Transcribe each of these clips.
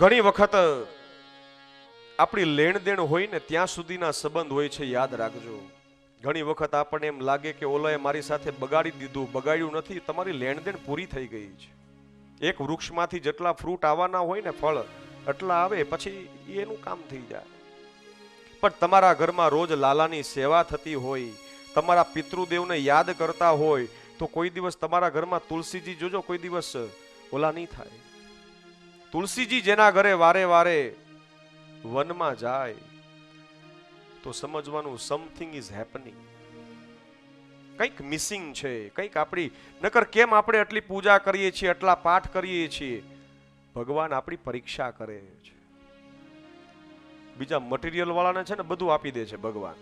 ઘણી વખત આપણી લેણ દેણ હોય ને ત્યાં સુધીના સંબંધ હોય છે, યાદ રાખજો. ઘણી વખત આપણને એમ લાગે કે, ઓલાએ મારી સાથે બગાડી દીધું, બગાડ્યું નથી, તમારી લેણ દેણ પૂરી થઈ ગઈ છે. એક વૃક્ષમાંથી જેટલા ફ્રૂટ આવવાના હોય ને ફળ, એટલા આવે, પછી એનું કામ થઈ જાય. પણ તમારા ઘરમાં રોજ લાલાની સેવા થતી હોય, તમારા પિતૃદેવને યાદ કરતા હોય, તો કોઈ દિવસ તમારા ઘરમાં તુલસીજી જોજો, કોઈ દિવસ ઓલા નહીં થાય. તુલસીજી જેના ઘરે વારે વારે વનમાં જાય, તો સમજવાનું સમથિંગ ઇઝ હેપનિંગ કંઈક મિસિંગ છે, કંઈક આપણી, નકર કેમ આપણે આટલી પૂજા કરીએ છીએ, આટલા પાઠ કરીએ છીએ? ભગવાન આપણી પરીક્ષા કરે છે. બીજા મટીરિયલ વાળાને છે ને બધું આપી દે છે ભગવાન.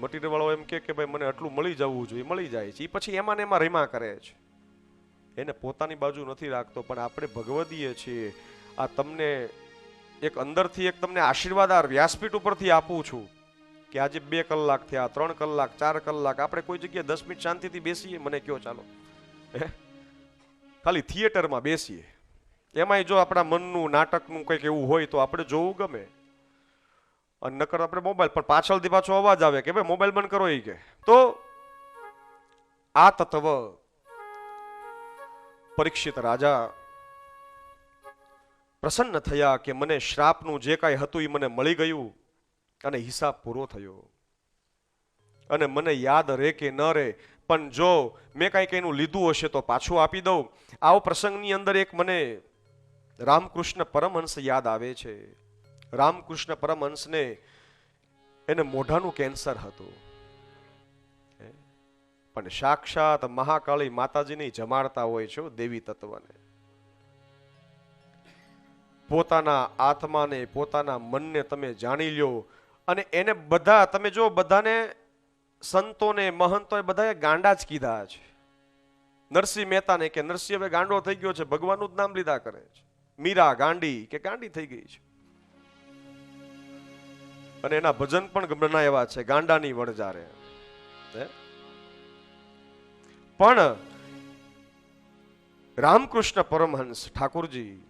મટીરિયલ વાળો એમ કે ભાઈ, મને આટલું મળી જવું જોઈએ, મળી જાય છે. એ પછી એમાં ને એમાં રીમા કરે છે. એને પોતાની બાજુ નથી રાખતો, પણ આપણે ભગવદીય છીએ. આ તમને એક અંદરથી એક તમને આશીર્વાદ આ વ્યાસપીઠ ઉપરથી આપું છું કે આજે બે કલાક થયા, ત્રણ કલાક, ચાર કલાક, આપણે કોઈ જગ્યાએ દસ મિનિટ શાંતિથી બેસીએ? મને કયો ચાલો. હે? ખાલી થિયેટરમાં બેસીએ. એમાંય જો આપણા મનનું, નાટકનું કંઈક એવું હોય તો આપણે જોવું ગમે. અને નકર આપણે મોબાઈલ પણ પાછળથી પાછો અવાજ આવે કે, ભાઈ, મોબાઈલ બંધ કરો એ કે. તો આ તત્વ પરીક્ષિત રાજા પ્રસન્ન થયા કે મને શ્રાપનું જે કાંઈ હતું એ મને મળી ગયું અને હિસાબ પૂરો થયો. અને મને યાદ રહે કે ન રહે, પણ જો મેં કાંઈક એનું લીધું હશે તો પાછું આપી દઉં. આવો પ્રસંગની અંદર એક મને રામકૃષ્ણ પરમહંસ યાદ આવે છે. રામકૃષ્ણ પરમહંસને એને મોઢાનું કેન્સર હતું? પણ સાક્ષાત મહાકાળી માતાજીની જમાડતા હોય છે દેવી તત્વને. પોતાના આત્માને, પોતાના મનને તમે જાણી લ્યો અને એને બધા, તમે જો બધાને સંતોને, મહંતોએ બધાએ ગાંડા જ કીધા છે. નરસિંહ મહેતાને કે નરસિંહ હવે ગાંડો થઈ ગયો છે, ભગવાનનું જ નામ લીધા કરે છે. મીરા ગાંડી કે ગાંડી થઈ ગઈ છે. અને એના ભજન પણ બનાવ્યા છે, ગાંડાની વણજારે હે? પણ રામકૃષ્ણ પરમહંસ ઠાકોરજી,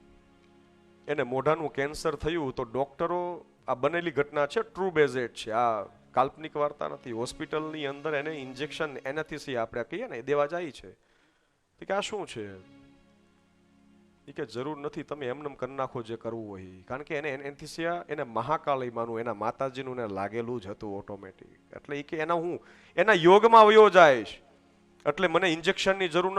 એને મોઢાનું કેન્સર થયું તો ડોક્ટરો આ બનેલી ઘટના છે ટ્રુ બેઝેડ છે. આ કાલ્પનિક વાર્તા નથી. હોસ્પિટલની અંદર એને ઇન્જેક્શન એનેથિસી આપણે કહીએ ને, એ દેવા જાય છે. કે આ શું છે? એ કે જરૂર નથી, તમે એમનેમ કરી નાખો જે કરવું હોય. કારણ કે એને એનેથિસિયા એને મહાકાલયમાંનું એના માતાજીનું એને લાગેલું જ હતું ઓટોમેટિક એટલે એ કે એના હું, એના યોગમાં વયો જાય એટલે મને ઇન્જેક્શનની જરૂર નથી